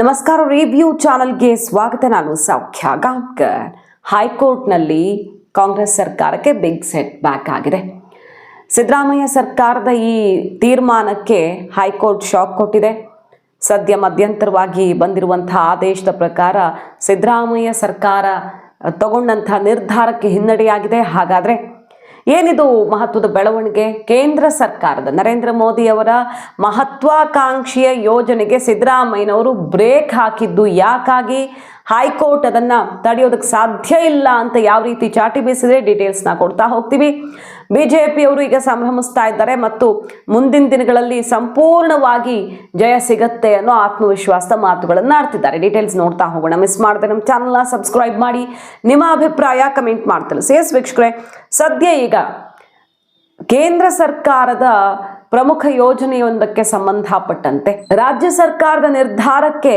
ನಮಸ್ಕಾರ ರಿವ್ಯೂ ಚಾನಲ್ಗೆ ಸ್ವಾಗತ. ನಾನು ಸೌಖ್ಯ ಗಾಂವ್ಕರ್. ಹೈಕೋರ್ಟ್ನಲ್ಲಿ ಕಾಂಗ್ರೆಸ್ ಸರ್ಕಾರಕ್ಕೆ ಬಿಗ್ ಸೆಟ್ ಬ್ಯಾಕ್ ಆಗಿದೆ. ಸಿದ್ದರಾಮಯ್ಯ ಸರ್ಕಾರದ ಈ ತೀರ್ಮಾನಕ್ಕೆ ಹೈಕೋರ್ಟ್ ಶಾಕ್ ಕೊಟ್ಟಿದೆ. ಸದ್ಯ ಮಧ್ಯಂತರವಾಗಿ ಬಂದಿರುವಂತಹ ಆದೇಶದ ಪ್ರಕಾರ ಸಿದ್ದರಾಮಯ್ಯ ಸರ್ಕಾರ ತಗೊಂಡಂತಹ ನಿರ್ಧಾರಕ್ಕೆ ಹಿನ್ನಡೆಯಾಗಿದೆ. ಹಾಗಾದರೆ ಏನಿದು ಮಹತ್ವದ ಬೆಳವಣಿಗೆ? ಕೇಂದ್ರ ಸರ್ಕಾರದ, ನರೇಂದ್ರ ಮೋದಿ ಅವರ ಮಹತ್ವಾಕಾಂಕ್ಷಿಯ ಯೋಜನೆಗೆ ಸಿದ್ದರಾಮಯ್ಯನವರು ಬ್ರೇಕ್ ಹಾಕಿದ್ದು ಯಾಕಾಗಿ? ಹೈಕೋರ್ಟ್ ಅದನ್ನ ತಡೆಯೋದಕ್ಕೆ ಸಾಧ್ಯ ಇಲ್ಲ ಅಂತ ಯಾವ ರೀತಿ ಚಾಟಿ ಬೀಸಿದ್ರೆ ಡೀಟೇಲ್ಸ್ನ ಕೊಡ್ತಾ ಹೋಗ್ತೀವಿ. ಬಿಜೆಪಿಯವರು ಈಗ ಸಂಭ್ರಮಿಸ್ತಾ ಇದ್ದಾರೆ ಮತ್ತು ಮುಂದಿನ ದಿನಗಳಲ್ಲಿ ಸಂಪೂರ್ಣವಾಗಿ ಜಯ ಸಿಗತ್ತೆ ಅನ್ನೋ ಆತ್ಮವಿಶ್ವಾಸದ ಮಾತುಗಳನ್ನು ಆಡ್ತಿದ್ದಾರೆ. ಡೀಟೇಲ್ಸ್ ನೋಡ್ತಾ ಹೋಗೋಣ. ಮಿಸ್ ಮಾಡದೆ ನಮ್ಮ ಚಾನಲ್ನ ಸಬ್ಸ್ಕ್ರೈಬ್ ಮಾಡಿ. ನಿಮ್ಮ ಅಭಿಪ್ರಾಯ ಕಮೆಂಟ್ ಮಾಡ್ತಾರೆ ಸೇಸ್ ವೀಕ್ಷಕರೇ, ಸದ್ಯ ಈಗ ಕೇಂದ್ರ ಸರ್ಕಾರದ ಪ್ರಮುಖ ಯೋಜನೆಯೊಂದಕ್ಕೆ ಸಂಬಂಧಪಟ್ಟಂತೆ ರಾಜ್ಯ ಸರ್ಕಾರದ ನಿರ್ಧಾರಕ್ಕೆ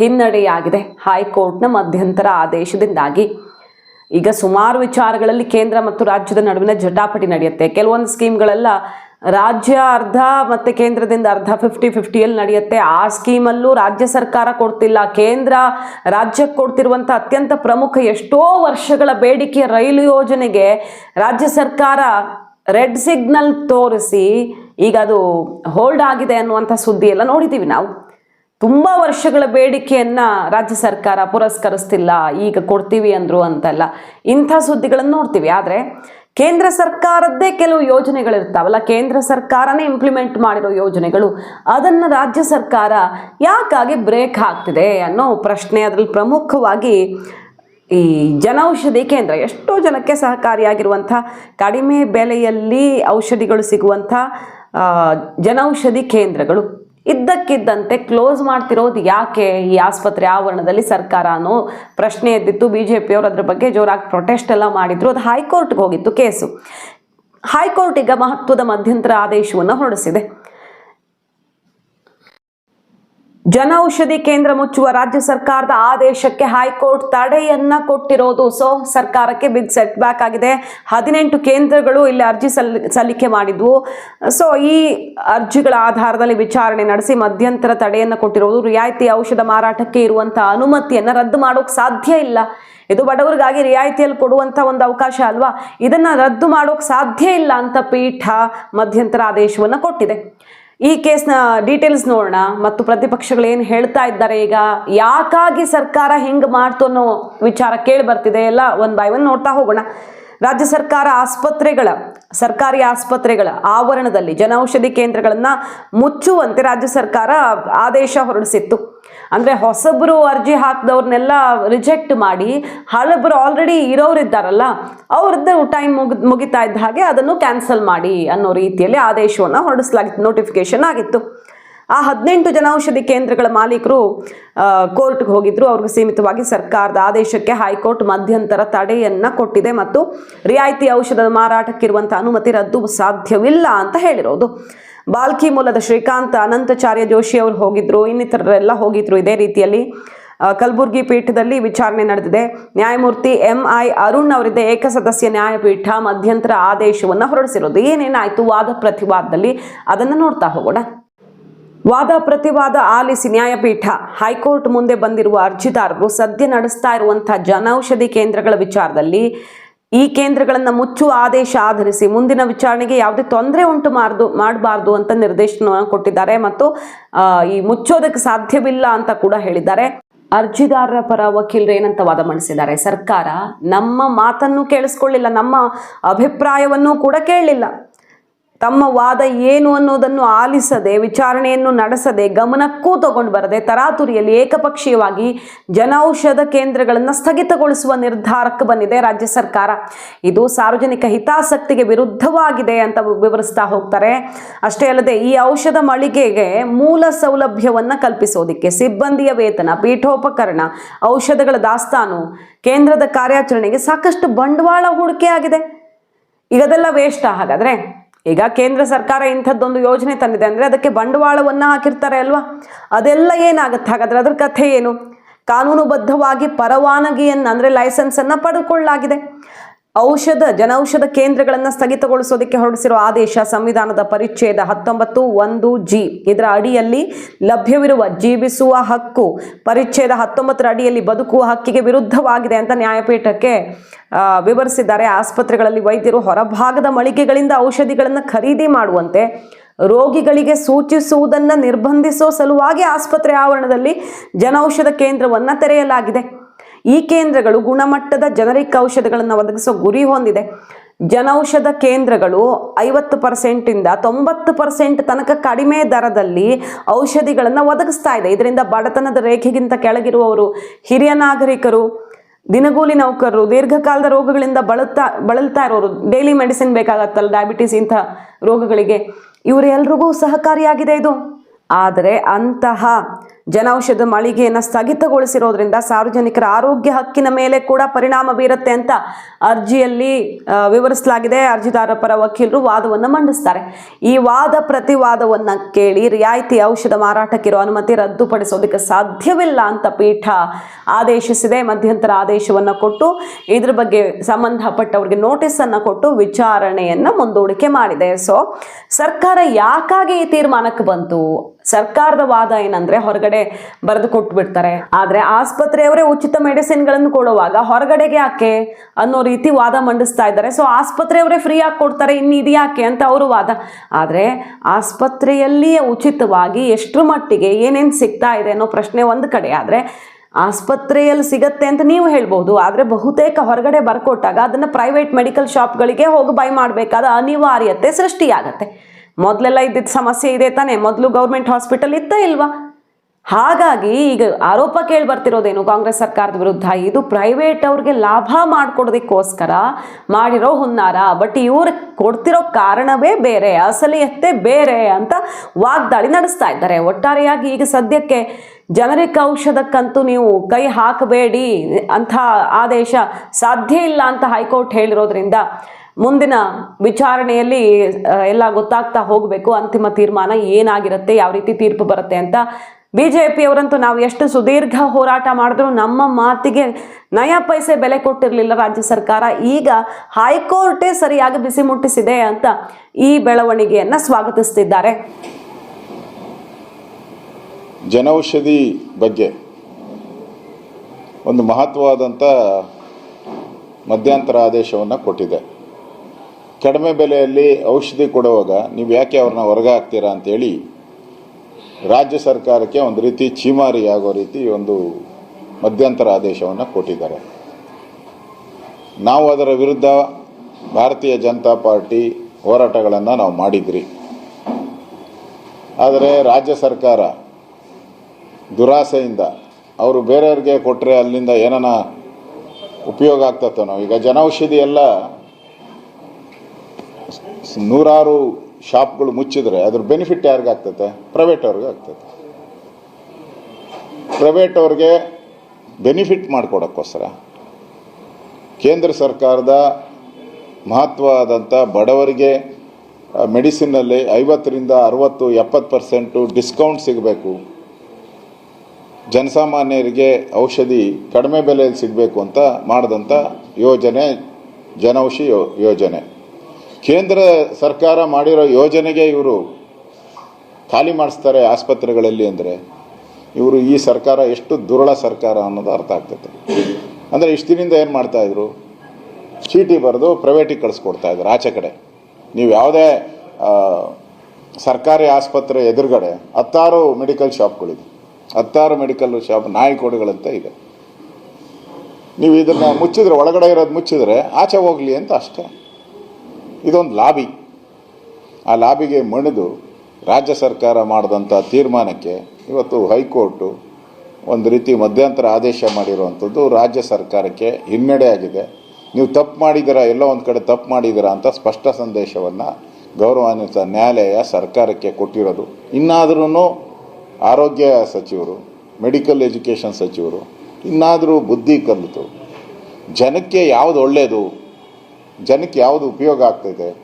ಹಿನ್ನಡೆಯಾಗಿದೆ. ಹೈಕೋರ್ಟ್ನ ಮಧ್ಯಂತರ ಆದೇಶದಿಂದಾಗಿ ಈಗ ಸುಮಾರು ವಿಚಾರಗಳಲ್ಲಿ ಕೇಂದ್ರ ಮತ್ತು ರಾಜ್ಯದ ನಡುವಿನ ಜಟಾಪಟಿ ನಡೆಯುತ್ತೆ. ಕೆಲವೊಂದು ಸ್ಕೀಮ್ಗಳೆಲ್ಲ ರಾಜ್ಯ ಅರ್ಧ ಮತ್ತು ಕೇಂದ್ರದಿಂದ ಅರ್ಧ ಫಿಫ್ಟಿ ಫಿಫ್ಟಿಯಲ್ಲಿ ನಡೆಯುತ್ತೆ. ಆ ಸ್ಕೀಮಲ್ಲೂ ರಾಜ್ಯ ಸರ್ಕಾರ ಕೊಡ್ತಿಲ್ಲ. ಕೇಂದ್ರ ರಾಜ್ಯಕ್ಕೆ ಕೊಡ್ತಿರುವಂಥ ಅತ್ಯಂತ ಪ್ರಮುಖ ಎಷ್ಟೋ ವರ್ಷಗಳ ಬೇಡಿಕೆಯ ರೈಲು ಯೋಜನೆಗೆ ರಾಜ್ಯ ಸರ್ಕಾರ ರೆಡ್ ಸಿಗ್ನಲ್ ತೋರಿಸಿ ಈಗ ಅದು ಹೋಲ್ಡ್ ಆಗಿದೆ ಅನ್ನುವಂಥ ಸುದ್ದಿ ಎಲ್ಲ ನೋಡಿದ್ದೀವಿ ನಾವು. ತುಂಬ ವರ್ಷಗಳ ಬೇಡಿಕೆಯನ್ನು ರಾಜ್ಯ ಸರ್ಕಾರ ಪುರಸ್ಕರಿಸ್ತಿಲ್ಲ, ಈಗ ಕೊಡ್ತೀವಿ ಅಂದರು ಅಂತಲ್ಲ. ಇಂಥ ಸುದ್ದಿಗಳನ್ನು ನೋಡ್ತೀವಿ. ಆದರೆ ಕೇಂದ್ರ ಸರ್ಕಾರದ್ದೇ ಕೆಲವು ಯೋಜನೆಗಳಿರ್ತಾವಲ್ಲ, ಕೇಂದ್ರ ಸರ್ಕಾರನೇ ಇಂಪ್ಲಿಮೆಂಟ್ ಮಾಡಿರೋ ಯೋಜನೆಗಳು, ಅದನ್ನು ರಾಜ್ಯ ಸರ್ಕಾರ ಯಾಕಾಗಿ ಬ್ರೇಕ್ ಹಾಕ್ತಿದೆ ಅನ್ನೋ ಪ್ರಶ್ನೆ ಅದರಲ್ಲಿ ಪ್ರಮುಖವಾಗಿ ಈ ಜನೌಷಧಿ ಕೇಂದ್ರ, ಎಷ್ಟೋ ಜನಕ್ಕೆ ಸಹಕಾರಿಯಾಗಿರುವಂಥ, ಕಡಿಮೆ ಬೆಲೆಯಲ್ಲಿ ಔಷಧಿಗಳು ಸಿಗುವಂಥ ಜನೌಷಧಿ ಕೇಂದ್ರಗಳು ಇದ್ದಕ್ಕಿದ್ದಂತೆ ಕ್ಲೋಸ್ ಮಾಡ್ತಿರೋದು ಯಾಕೆ ಈ ಆಸ್ಪತ್ರೆ ಆವರಣದಲ್ಲಿ ಸರ್ಕಾರ ಅನ್ನೋ ಪ್ರಶ್ನೆ ಎದ್ದಿತ್ತು. ಬಿ ಜೆ ಪಿಯವರು ಅದ್ರ ಬಗ್ಗೆ ಜೋರಾಗಿ ಪ್ರೊಟೆಸ್ಟ್ ಎಲ್ಲ ಮಾಡಿದ್ರು. ಅದು ಹೈಕೋರ್ಟ್ಗೆ ಹೋಗಿತ್ತು ಕೇಸು. ಹೈಕೋರ್ಟ್ ಈಗ ಮಹತ್ವದ ಮಧ್ಯಂತರ ಆದೇಶವನ್ನು ಹೊರಡಿಸಿದೆ. ಜನೌಷಧಿ ಕೇಂದ್ರ ಮುಚ್ಚುವ ರಾಜ್ಯ ಸರ್ಕಾರದ ಆದೇಶಕ್ಕೆ ಹೈಕೋರ್ಟ್ ತಡೆಯನ್ನ ಕೊಟ್ಟಿರೋದು. ಸೊ ಸರ್ಕಾರಕ್ಕೆ ಬಿಗ್ ಸೆಟ್ ಬ್ಯಾಕ್ ಆಗಿದೆ. ಹದಿನೆಂಟು ಕೇಂದ್ರಗಳು ಇಲ್ಲಿ ಅರ್ಜಿ ಸಲ್, ಸಲ್ಲಿಕೆ ಮಾಡಿದ್ವು. ಸೊ ಈ ಅರ್ಜಿಗಳ ಆಧಾರದಲ್ಲಿ ವಿಚಾರಣೆ ನಡೆಸಿ ಮಧ್ಯಂತರ ತಡೆಯನ್ನು ಕೊಟ್ಟಿರೋದು. ರಿಯಾಯಿತಿ ಔಷಧ ಮಾರಾಟಕ್ಕೆ ಇರುವಂತಹ ಅನುಮತಿಯನ್ನು ರದ್ದು ಮಾಡೋಕೆ ಸಾಧ್ಯ ಇಲ್ಲ. ಇದು ಬಡವರಿಗಾಗಿ ರಿಯಾಯಿತಿಯಲ್ಲಿ ಕೊಡುವಂಥ ಒಂದು ಅವಕಾಶ ಅಲ್ವಾ? ಇದನ್ನ ರದ್ದು ಮಾಡೋಕೆ ಸಾಧ್ಯ ಇಲ್ಲ ಅಂತ ಪೀಠ ಮಧ್ಯಂತರ ಆದೇಶವನ್ನು ಕೊಟ್ಟಿದೆ. ಈ ಕೇಸ್ನ ಡೀಟೇಲ್ಸ್ ನೋಡೋಣ ಮತ್ತು ಪ್ರತಿಪಕ್ಷಗಳು ಏನು ಹೇಳ್ತಾ ಇದ್ದಾರೆ ಈಗ. ಯಾಕಾಗಿ ಸರ್ಕಾರ ಹೆಂಗೆ ಮಾಡ್ತು ಅನ್ನೋ ವಿಚಾರ ಕೇಳಿ ಬರ್ತಿದೆ. ಎಲ್ಲ ಒನ್ ಬೈ ಒನ್ ನೋಡ್ತಾ ಹೋಗೋಣ. ರಾಜ್ಯ ಸರ್ಕಾರ ಆಸ್ಪತ್ರೆಗಳ, ಸರ್ಕಾರಿ ಆಸ್ಪತ್ರೆಗಳ ಆವರಣದಲ್ಲಿ ಜನೌಷಧಿ ಕೇಂದ್ರಗಳನ್ನು ಮುಚ್ಚುವಂತೆ ರಾಜ್ಯ ಸರ್ಕಾರ ಆದೇಶ ಹೊರಡಿಸಿತ್ತು. ಅಂದರೆ ಹೊಸಬ್ರು ಅರ್ಜಿ ಹಾಕಿದವ್ರನ್ನೆಲ್ಲ ರಿಜೆಕ್ಟ್ ಮಾಡಿ ಹಳಬ್ರು ಆಲ್ರೆಡಿ ಇರೋರಿದ್ದಾರಲ್ಲ, ಅವ್ರದ್ದು ಟೈಮ್ ಮುಗಿ ಮುಗಿತಾ ಇದ್ದ ಹಾಗೆ ಅದನ್ನು ಕ್ಯಾನ್ಸಲ್ ಮಾಡಿ ಅನ್ನೋ ರೀತಿಯಲ್ಲಿ ಆದೇಶವನ್ನು ಹೊರಡಿಸಲಾಗಿತ್ತು ನೋಟಿಫಿಕೇಶನ್ ಆಗಿತ್ತು. ಆ ಹದಿನೆಂಟು ಜನೌಷಧಿ ಕೇಂದ್ರಗಳ ಮಾಲೀಕರು ಕೋರ್ಟ್ಗೆ ಹೋಗಿದ್ರು. ಅವ್ರಿಗೆ ಸೀಮಿತವಾಗಿ ಸರ್ಕಾರದ ಆದೇಶಕ್ಕೆ ಹೈಕೋರ್ಟ್ ಮಧ್ಯಂತರ ತಡೆಯನ್ನ ಕೊಟ್ಟಿದೆ ಮತ್ತು ರಿಯಾಯಿತಿ ಔಷಧದ ಮಾರಾಟಕ್ಕಿರುವಂಥ ಅನುಮತಿ ರದ್ದು ಸಾಧ್ಯವಿಲ್ಲ ಅಂತ ಹೇಳಿರೋದು. ಬಾಲ್ಕಿ ಮೂಲದ ಶ್ರೀಕಾಂತ್ ಅನಂತಚಾರ್ಯ ಜೋಶಿ ಅವರು ಹೋಗಿದ್ರು, ಇನ್ನಿತರರೆಲ್ಲ ಹೋಗಿದ್ರು ಇದೇ ರೀತಿಯಲ್ಲಿ. ಕಲ್ಬುರ್ಗಿ ಪೀಠದಲ್ಲಿ ವಿಚಾರಣೆ ನಡೆದಿದೆ. ನ್ಯಾಯಮೂರ್ತಿ ಎಂ ಐ ಅರುಣ್ ಅವರಿದ್ದ ಏಕಸದಸ್ಯ ನ್ಯಾಯಪೀಠ ಮಧ್ಯಂತರ ಆದೇಶವನ್ನು ಹೊರಡಿಸಿರೋದು. ಏನೇನಾಯಿತು? ವಾದ ಪ್ರತಿವಾದದಲ್ಲಿ ಅದನ್ನು ನೋಡ್ತಾ ಹೋಗೋಣ. ವಾದ ಪ್ರತಿವಾದ ಆಲಿಸಿ ನ್ಯಾಯಪೀಠ ಹೈಕೋರ್ಟ್ ಮುಂದೆ ಬಂದಿರುವ ಅರ್ಜಿದಾರರು ಸದ್ಯ ನಡೆಸ್ತಾ ಇರುವಂತಹ ಜನೌಷಧಿ ಕೇಂದ್ರಗಳ ವಿಚಾರದಲ್ಲಿ ಈ ಕೇಂದ್ರಗಳನ್ನು ಮುಚ್ಚುವ ಆದೇಶ ಆಧರಿಸಿ ಮುಂದಿನ ವಿಚಾರಣೆಗೆ ಯಾವುದೇ ತೊಂದರೆ ಉಂಟು ಮಾಡದು, ಮಾಡಬಾರ್ದು ಅಂತ ನಿರ್ದೇಶನ ಕೊಟ್ಟಿದ್ದಾರೆ ಮತ್ತು ಈ ಮುಚ್ಚೋದಕ್ಕೆ ಸಾಧ್ಯವಿಲ್ಲ ಅಂತ ಕೂಡ ಹೇಳಿದ್ದಾರೆ. ಅರ್ಜಿದಾರರ ಪರ ವಕೀಲರು ಏನಂತ ವಾದ ಮಂಡಿಸಿದ್ದಾರೆ? ಸರ್ಕಾರ ನಮ್ಮ ಮಾತನ್ನು ಕೇಳಿಸ್ಕೊಳ್ಳಿಲ್ಲ, ನಮ್ಮ ಅಭಿಪ್ರಾಯವನ್ನೂ ಕೂಡ ಕೇಳಲಿಲ್ಲ ತಮ್ಮ ವಾದ ಏನು ಅನ್ನೋದನ್ನು ಆಲಿಸದೆ, ವಿಚಾರಣೆಯನ್ನು ನಡೆಸದೆ, ಗಮನಕ್ಕೂ ತಗೊಂಡು ಬರದೆ ತರಾತುರಿಯಲ್ಲಿ ಏಕಪಕ್ಷೀಯವಾಗಿ ಜನೌಷಧ ಕೇಂದ್ರಗಳನ್ನು ಸ್ಥಗಿತಗೊಳಿಸುವ ನಿರ್ಧಾರಕ್ಕೆ ಬಂದಿದೆ ರಾಜ್ಯ ಸರ್ಕಾರ. ಇದು ಸಾರ್ವಜನಿಕ ಹಿತಾಸಕ್ತಿಗೆ ವಿರುದ್ಧವಾಗಿದೆ ಅಂತ ವಿವರಿಸ್ತಾ ಹೋಗ್ತಾರೆ. ಅಷ್ಟೇ ಅಲ್ಲದೆ ಈ ಔಷಧ ಮಳಿಗೆಗೆ ಮೂಲ ಸೌಲಭ್ಯವನ್ನು ಕಲ್ಪಿಸೋದಿಕ್ಕೆ ಸಿಬ್ಬಂದಿಯ ವೇತನ, ಪೀಠೋಪಕರಣ, ಔಷಧಗಳ ದಾಸ್ತಾನು, ಕೇಂದ್ರದ ಕಾರ್ಯಾಚರಣೆಗೆ ಸಾಕಷ್ಟು ಬಂಡವಾಳ ಹೂಡಿಕೆ ಆಗಿದೆ ಈಗ ಅದೆಲ್ಲ ವೇಸ್ಟ್ ಹಾಗಾದ್ರೆ? ಈಗ ಕೇಂದ್ರ ಸರ್ಕಾರ ಇಂಥದ್ದೊಂದು ಯೋಜನೆ ತಂದಿದೆ ಅಂದರೆ ಅದಕ್ಕೆ ಬಂಡವಾಳವನ್ನು ಹಾಕಿರ್ತಾರೆ ಅಲ್ವಾ? ಅದೆಲ್ಲ ಏನಾಗುತ್ತೆ? ಹಾಗಾದರೆ ಅದರ ಕಥೆ ಏನು? ಕಾನೂನುಬದ್ಧವಾಗಿ ಪರವಾನಗಿಯನ್ನು ಅಂದರೆ ಲೈಸೆನ್ಸನ್ನು ಪಡೆದುಕೊಳ್ಳಲಾಗಿದೆ ಔಷಧ, ಜನೌಷಧ ಕೇಂದ್ರಗಳನ್ನು ಸ್ಥಗಿತಗೊಳಿಸೋದಕ್ಕೆ ಹೊರಡಿಸಿರುವ ಆದೇಶ ಸಂವಿಧಾನದ ಪರಿಚ್ಛೇದ ಹತ್ತೊಂಬತ್ತು ಒಂದು ಜಿ. ಇದರ ಅಡಿಯಲ್ಲಿ ಲಭ್ಯವಿರುವ ಜೀವಿಸುವ ಹಕ್ಕು, ಪರಿಚ್ಛೇದ ಹತ್ತೊಂಬತ್ತರ ಅಡಿಯಲ್ಲಿ ಬದುಕುವ ಹಕ್ಕಿಗೆ ವಿರುದ್ಧವಾಗಿದೆ ಅಂತ ನ್ಯಾಯಪೀಠಕ್ಕೆ ವಿವರಿಸಿದ್ದಾರೆ. ಆಸ್ಪತ್ರೆಗಳಲ್ಲಿ ವೈದ್ಯರು ಹೊರಭಾಗದ ಮಳಿಗೆಗಳಿಂದ ಔಷಧಿಗಳನ್ನು ಖರೀದಿ ಮಾಡುವಂತೆ ರೋಗಿಗಳಿಗೆ ಸೂಚಿಸುವುದನ್ನು ನಿರ್ಬಂಧಿಸೋ ಸಲುವಾಗಿ ಆಸ್ಪತ್ರೆ ಆವರಣದಲ್ಲಿ ಜನೌಷಧ ಕೇಂದ್ರವನ್ನು ತೆರೆಯಲಾಗಿದೆ. ಈ ಕೇಂದ್ರಗಳು ಗುಣಮಟ್ಟದ ಜನರಿಕ್ ಔಷಧಗಳನ್ನು ಒದಗಿಸೋ ಗುರಿ ಹೊಂದಿದೆ. ಜನೌಷಧ ಕೇಂದ್ರಗಳು ಐವತ್ತು ಪರ್ಸೆಂಟಿಂದ ತೊಂಬತ್ತು ಪರ್ಸೆಂಟ್ ತನಕ ಕಡಿಮೆ ದರದಲ್ಲಿ ಔಷಧಿಗಳನ್ನು ಒದಗಿಸ್ತಾ ಇದೆ. ಇದರಿಂದ ಬಡತನದ ರೇಖೆಗಿಂತ ಕೆಳಗಿರುವವರು ಹಿರಿಯ ನಾಗರಿಕರು, ದಿನಗೂಲಿ ನೌಕರರು, ದೀರ್ಘಕಾಲದ ರೋಗಗಳಿಂದ ಬಳಲ್ತಾ ಬಳಲ್ತಾ ಇರೋರು ಡೈಲಿ ಮೆಡಿಸಿನ್ ಬೇಕಾಗತ್ತಲ್ಲ ಡಯಾಬಿಟಿಸ್ ಇಂಥ ರೋಗಗಳಿಗೆ. ಇವರೆಲ್ರಿಗೂ ಸಹಕಾರಿಯಾಗಿದೆ ಇದು. ಆದರೆ ಅಂತಹ ಜನೌಷಧ ಮಳಿಗೆಯನ್ನು ಸ್ಥಗಿತಗೊಳಿಸಿರೋದ್ರಿಂದ ಸಾರ್ವಜನಿಕರ ಆರೋಗ್ಯ ಹಕ್ಕಿನ ಮೇಲೆ ಕೂಡ ಪರಿಣಾಮ ಬೀರುತ್ತೆ ಅಂತ ಅರ್ಜಿಯಲ್ಲಿ ವಿವರಿಸಲಾಗಿದೆ. ಅರ್ಜಿದಾರ ಪರ ವಕೀಲರು ವಾದವನ್ನು ಮಂಡಿಸ್ತಾರೆ. ಈ ವಾದ ಪ್ರತಿವಾದವನ್ನು ಕೇಳಿ ರಿಯಾಯಿತಿ ಔಷಧ ಮಾರಾಟಕ್ಕಿರೋ ಅನುಮತಿ ರದ್ದುಪಡಿಸೋದಕ್ಕೆ ಸಾಧ್ಯವಿಲ್ಲ ಅಂತ ಪೀಠ ಆದೇಶಿಸಿದೆ. ಮಧ್ಯಂತರ ಆದೇಶವನ್ನು ಕೊಟ್ಟು, ಇದ್ರ ಬಗ್ಗೆ ಸಂಬಂಧಪಟ್ಟವರಿಗೆ ನೋಟಿಸನ್ನು ಕೊಟ್ಟು ವಿಚಾರಣೆಯನ್ನು ಮುಂದೂಡಿಕೆ ಮಾಡಿದೆ. ಸೊ ಸರ್ಕಾರ ಯಾಕಾಗಿ ಈ ತೀರ್ಮಾನಕ್ಕೆ ಬಂತು? ಸರ್ಕಾರದ ವಾದ ಏನಂದ್ರೆ ಹೊರಗಡೆ ಬರೆದು ಕೊಟ್ಟು ಬಿಡ್ತಾರೆ ಆದ್ರೆ ಆಸ್ಪತ್ರೆಯವರೇ ಉಚಿತ ಮೆಡಿಸಿನ್ಗಳನ್ನು ಕೊಡುವಾಗ ಹೊರಗಡೆಗೆ ಯಾಕೆ ಅನ್ನೋ ರೀತಿ ವಾದ ಮಂಡಿಸ್ತಾ ಇದ್ದಾರೆ. ಸೊ ಆಸ್ಪತ್ರೆಯವರೇ ಫ್ರೀ ಆಗಿ ಕೊಡ್ತಾರೆ, ಇನ್ನು ಇದು ಯಾಕೆ ಅಂತ ಅವರು ವಾದ. ಆದ್ರೆ ಆಸ್ಪತ್ರೆಯಲ್ಲಿಯೇ ಉಚಿತವಾಗಿ ಎಷ್ಟರ ಮಟ್ಟಿಗೆ ಏನೇನು ಸಿಗ್ತಾ ಇದೆ ಅನ್ನೋ ಪ್ರಶ್ನೆ ಒಂದು ಕಡೆ. ಆದ್ರೆ ಆಸ್ಪತ್ರೆಯಲ್ಲಿ ಸಿಗತ್ತೆ ಅಂತ ನೀವು ಹೇಳ್ಬೋದು. ಆದರೆ ಬಹುತೇಕ ಹೊರಗಡೆ ಬರ್ಕೊಟ್ಟಾಗ ಅದನ್ನು ಪ್ರೈವೇಟ್ ಮೆಡಿಕಲ್ ಶಾಪ್ಗಳಿಗೆ ಹೋಗಿ ಬೈ ಮಾಡಬೇಕಾದ ಅನಿವಾರ್ಯತೆ ಸೃಷ್ಟಿಯಾಗತ್ತೆ. ಮೊದಲೆಲ್ಲ ಇದ್ದಿದ್ದ ಸಮಸ್ಯೆ ಇದೆ ತಾನೇ, ಮೊದಲು ಗೌರ್ಮೆಂಟ್ ಹಾಸ್ಪಿಟಲ್ ಇತ್ತ ಇಲ್ವಾ? ಹಾಗಾಗಿ ಈಗ ಆರೋಪ ಕೇಳಿ ಬರ್ತಿರೋದೇನು ಕಾಂಗ್ರೆಸ್ ಸರ್ಕಾರದ ವಿರುದ್ಧ? ಇದು ಪ್ರೈವೇಟ್ ಅವ್ರಿಗೆ ಲಾಭ ಮಾಡಿಕೊಡೋದಕ್ಕೋಸ್ಕರ ಮಾಡಿರೋ ಹುನ್ನಾರ ಬಟ್ ಇವ್ರು ಕೊಡ್ತಿರೋ ಕಾರಣವೇ ಬೇರೆ, ಅಸಲಿಯತ್ತೆ ಬೇರೆ ಅಂತ ವಾಗ್ದಾಳಿ ನಡೆಸ್ತಾ ಇದ್ದಾರೆ. ಒಟ್ಟಾರೆಯಾಗಿ ಈಗ ಸದ್ಯಕ್ಕೆ ಜನರಿಕ್ ಔಷಧಕ್ಕಂತೂ ನೀವು ಕೈ ಹಾಕಬೇಡಿ ಅಂಥ ಆದೇಶ ಸಾಧ್ಯ ಇಲ್ಲ ಅಂತ ಹೈಕೋರ್ಟ್ ಹೇಳಿರೋದ್ರಿಂದ ಮುಂದಿನ ವಿಚಾರಣೆಯಲ್ಲಿ ಎಲ್ಲ ಗೊತ್ತಾಗ್ತಾ ಹೋಗಬೇಕು. ಅಂತಿಮ ತೀರ್ಮಾನ ಏನಾಗಿರುತ್ತೆ, ಯಾವ ರೀತಿ ತೀರ್ಪು ಬರುತ್ತೆ ಅಂತ. ಬಿ ಜೆ ಪಿಯವರಂತೂ ನಾವು ಎಷ್ಟು ಸುದೀರ್ಘ ಹೋರಾಟ ಮಾಡಿದ್ರು ನಮ್ಮ ಮಾತಿಗೆ ನಯ ಪೈಸೆ ಬೆಲೆ ಕೊಟ್ಟಿರಲಿಲ್ಲ ರಾಜ್ಯ ಸರ್ಕಾರ. ಈಗ ಹೈಕೋರ್ಟೇ ಸರಿಯಾಗಿ ಬಿಸಿ ಮುಟ್ಟಿಸಿದೆ ಅಂತ ಈ ಬೆಳವಣಿಗೆಯನ್ನು ಸ್ವಾಗತಿಸ್ತಿದ್ದಾರೆ. ಜನೌಷಧಿ ಬಗ್ಗೆ ಒಂದು ಮಹತ್ವವಾದಂಥ ಮಧ್ಯಂತರ ಆದೇಶವನ್ನು ಕೊಟ್ಟಿದೆ. ಕಡಿಮೆ ಬೆಲೆಯಲ್ಲಿ ಔಷಧಿ ಕೊಡುವಾಗ ನೀವು ಯಾಕೆ ಅವ್ರನ್ನ ಹೊರಗೆ ಹಾಕ್ತೀರಾ ಅಂತೇಳಿ ರಾಜ್ಯ ಸರ್ಕಾರಕ್ಕೆ ಒಂದು ರೀತಿ ಚೀಮಾರಿ ಆಗೋ ರೀತಿ ಒಂದು ಮಧ್ಯಂತರ ಆದೇಶವನ್ನು ಕೊಟ್ಟಿದ್ದಾರೆ. ನಾವು ಅದರ ವಿರುದ್ಧ ಭಾರತೀಯ ಜನತಾ ಪಾರ್ಟಿ ಹೋರಾಟಗಳನ್ನು ನಾವು ಮಾಡಿದ್ರಿ. ಆದರೆ ರಾಜ್ಯ ಸರ್ಕಾರ ದುರಾಸೆಯಿಂದ ಅವರು ಬೇರೆಯವ್ರಿಗೆ ಕೊಟ್ಟರೆ ಅಲ್ಲಿಂದ ಏನನ ಉಪಯೋಗ ಆಗ್ತತ್ತೋ ನಾವು ಈಗ ಜನೌಷಧಿ ಎಲ್ಲ ನೂರಾರು ಶಾಪ್ಗಳು ಮುಚ್ಚಿದ್ರೆ ಅದ್ರ ಬೆನಿಫಿಟ್ ಯಾರಿಗೆ ಆಗ್ತತೆ? ಪ್ರೈವೇಟ್ ಅವ್ರಿಗೆ ಆಗ್ತದೆ ಪ್ರೈವೇಟ್ ಅವ್ರಿಗೆ ಬೆನಿಫಿಟ್ ಮಾಡಿಕೊಡೋಕ್ಕೋಸ್ಕರ ಕೇಂದ್ರ ಸರ್ಕಾರದ ಮಹತ್ವವಾದಂಥ ಬಡವರಿಗೆ ಮೆಡಿಸಿನ್ನಲ್ಲಿ ಐವತ್ತರಿಂದ ಅರವತ್ತು, ಎಪ್ಪತ್ತು ಪರ್ಸೆಂಟು ಡಿಸ್ಕೌಂಟ್ ಸಿಗಬೇಕು. ಜನಸಾಮಾನ್ಯರಿಗೆ ಔಷಧಿ ಕಡಿಮೆ ಬೆಲೆಯಲ್ಲಿ ಸಿಗಬೇಕು ಅಂತ ಮಾಡಿದಂಥ ಯೋಜನೆ ಜನೌಷಧಿ ಯೋಜನೆ. ಕೇಂದ್ರ ಸರ್ಕಾರ ಮಾಡಿರೋ ಯೋಜನೆಗೆ ಇವರು ಖಾಲಿ ಮಾಡಿಸ್ತಾರೆ ಆಸ್ಪತ್ರೆಗಳಲ್ಲಿ ಅಂದರೆ ಇವರು ಈ ಸರ್ಕಾರ ಎಷ್ಟು ದುರಳ ಸರ್ಕಾರ ಅನ್ನೋದು ಅರ್ಥ ಆಗ್ತದೆ. ಅಂದರೆ ಇಷ್ಟಿನಿಂದ ಏನು ಮಾಡ್ತಾಯಿದ್ರು ಚೀಟಿ ಬರೆದು ಪ್ರೈವೇಟಿಗೆ ಕಳಿಸ್ಕೊಡ್ತಾ ಇದ್ರು ಆಚೆ ಕಡೆ. ನೀವು ಯಾವುದೇ ಸರ್ಕಾರಿ ಆಸ್ಪತ್ರೆ ಎದುರುಗಡೆ ಹತ್ತಾರು ಮೆಡಿಕಲ್ ಶಾಪ್ಗಳಿದೆ. ಹತ್ತಾರು ಮೆಡಿಕಲ್ ಶಾಪ್ ನಾಯಿಕೋಡುಗಳಂತ ಇದೆ. ನೀವು ಇದನ್ನು ಮುಚ್ಚಿದ್ರೆ, ಒಳಗಡೆ ಇರೋದು ಮುಚ್ಚಿದ್ರೆ ಆಚೆ ಹೋಗಲಿ ಅಂತ ಅಷ್ಟೇ. ಇದೊಂದು ಲಾಬಿ. ಆ ಲಾಬಿಗೆ ಮಣಿದು ರಾಜ್ಯ ಸರ್ಕಾರ ಮಾಡಿದಂಥ ತೀರ್ಮಾನಕ್ಕೆ ಇವತ್ತು ಹೈಕೋರ್ಟು ಒಂದು ರೀತಿ ಮಧ್ಯಂತರ ಆದೇಶ ಮಾಡಿರುವಂಥದ್ದು ರಾಜ್ಯ ಸರ್ಕಾರಕ್ಕೆ ಹಿನ್ನಡೆ ಆಗಿದೆ. ನೀವು ತಪ್ಪು ಮಾಡಿದ್ದೀರಾ, ಎಲ್ಲೋ ಒಂದು ಕಡೆ ತಪ್ಪು ಮಾಡಿದ್ದೀರಾ ಅಂತ ಸ್ಪಷ್ಟ ಸಂದೇಶವನ್ನು ಗೌರವಾನ್ವಿತ ನ್ಯಾಯಾಲಯ ಸರ್ಕಾರಕ್ಕೆ ಕೊಟ್ಟಿರೋದು. ಇನ್ನಾದ್ರೂ ಆರೋಗ್ಯ ಸಚಿವರು, ಮೆಡಿಕಲ್ ಎಜುಕೇಷನ್ ಸಚಿವರು, ಇನ್ನಾದರೂ ಬುದ್ಧಿ ಕಲಿತು ಜನಕ್ಕೆ ಯಾವುದು ಒಳ್ಳೆಯದು ಜನಕ್ಕೆ ಯಾವುದು ಉಪಯೋಗ ಆಗ್ತೈತೆ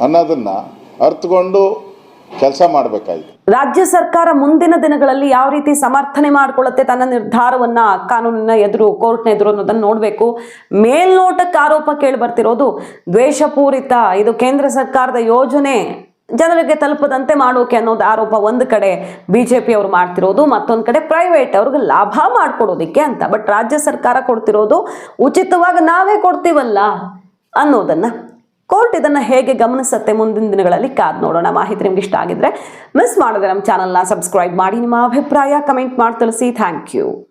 ಅನ್ನೋದನ್ನು ಅರ್ಥಕೊಂಡು ಕೆಲಸ ಮಾಡಬೇಕಾಗಿದೆ ರಾಜ್ಯ ಸರ್ಕಾರ ಮುಂದಿನ ದಿನಗಳಲ್ಲಿ ಯಾವ ರೀತಿ ಸಮರ್ಥನೆ ಮಾಡಿಕೊಳ್ಳುತ್ತೆ ತನ್ನ ನಿರ್ಧಾರವನ್ನ ಕಾನೂನಿನ ಎದುರು, ಕೋರ್ಟ್ನ ಎದುರು ಅನ್ನೋದನ್ನ ನೋಡಬೇಕು. ಮೇಲ್ನೋಟಕ್ಕೆ ಆರೋಪ ಕೇಳಿ ಬರ್ತಿರೋದು ದ್ವೇಷಪೂರಿತ. ಇದು ಕೇಂದ್ರ ಸರ್ಕಾರದ ಯೋಜನೆ. ಜನರಿಗೆ ತಲುಪದಂತೆ ಮಾಡೋಕೆ ಅನ್ನೋದು ಆರೋಪ ಒಂದು ಕಡೆ ಬಿ ಜೆ ಪಿ ಅವರು ಮಾಡ್ತಿರೋದು, ಮತ್ತೊಂದು ಕಡೆ ಪ್ರೈವೇಟ್ ಅವ್ರಿಗೆ ಲಾಭ ಮಾಡ್ಕೊಡೋದಿಕ್ಕೆ ಅಂತ. ಬಟ್ ರಾಜ್ಯ ಸರ್ಕಾರ ಕೊಡ್ತಿರೋದು ಉಚಿತವಾಗಿ ನಾವೇ ಕೊಡ್ತೀವಲ್ಲ ಅನ್ನೋದನ್ನ. ಕೋರ್ಟ್ ಇದನ್ನ ಹೇಗೆ ಗಮನಿಸುತ್ತೆ ಮುಂದಿನ ದಿನಗಳಲ್ಲಿ ಕಾದ್ ನೋಡೋಣ. ಮಾಹಿತಿ ನಿಮ್ಗೆ ಇಷ್ಟ ಆಗಿದ್ರೆ ಮಿಸ್ ಮಾಡಿದ್ರೆ ನಮ್ಮ ಚಾನಲ್ನ ಸಬ್ಸ್ಕ್ರೈಬ್ ಮಾಡಿ. ನಿಮ್ಮ ಅಭಿಪ್ರಾಯ ಕಮೆಂಟ್ ಮಾಡಿ ತಿಳಿಸಿ. Thank you